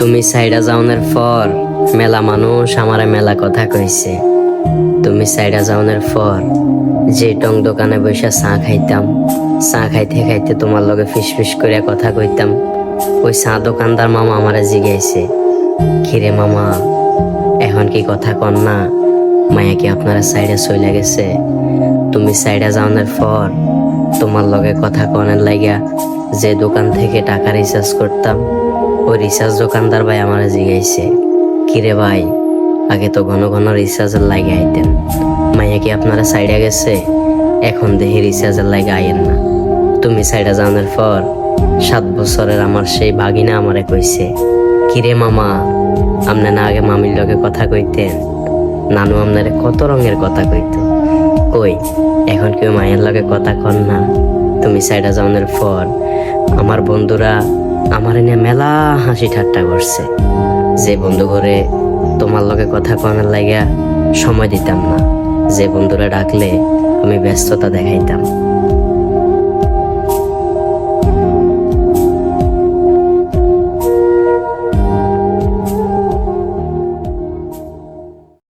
তুমি সাইডা যাওনের পর মেলা মানুষ আমারে মেলা কথা কইছে। তুমি সাইডা যাওনের পর যে টং দোকানে বসে চা খাইতাম, চা খাইতে খাইতে তোমার লগে ফিস ফিস করে কথা কইতাম। ওই চা দোকানদার মামা আমারে জিগাইছে, কিরে মামা, এখন কি কথা কন না? মায়া কি আপনারা সাইডে চলে গেছে? তুমি সাইডে যাওনের পর তোমার লগে কথা কনের লাগিয়া যে দোকান থেকে টাকা রিচার্জ করতাম ওই রিচার্জ দোকানদার ভাই আমার জিগাইছে, কিরে ভাই, আগে তো ঘন ঘন রিচার্জের লাগে আইতেন, মাইয়া কি আপনারা সাইডে গেছে? এখন দেখি রিচার্জের লাগে আইয়েন না। তুমি সাইডে যাওয়ার পর সাত বছরের আমার সেই ভাগিনা আমারে কইছে, কিরে মামা, আপনি না আগে মামির লগে কথা কইতেন, নানু আপনারে কত রঙের কথা কইতো। কই, এখন কেউ মায়ের লগে কথা কন না। তুমি সাইডা যাওয়ার পর আমার বন্ধুরা আমার এনে মেলা হাসি ঠাট্টা করছে। যে বন্ধু ঘরে তোমার লগে কথা কনার লাগিয়া সময় দিতাম না। যে বন্ধুরা ডাকলে আমি ব্যস্ততা দেখাইতাম।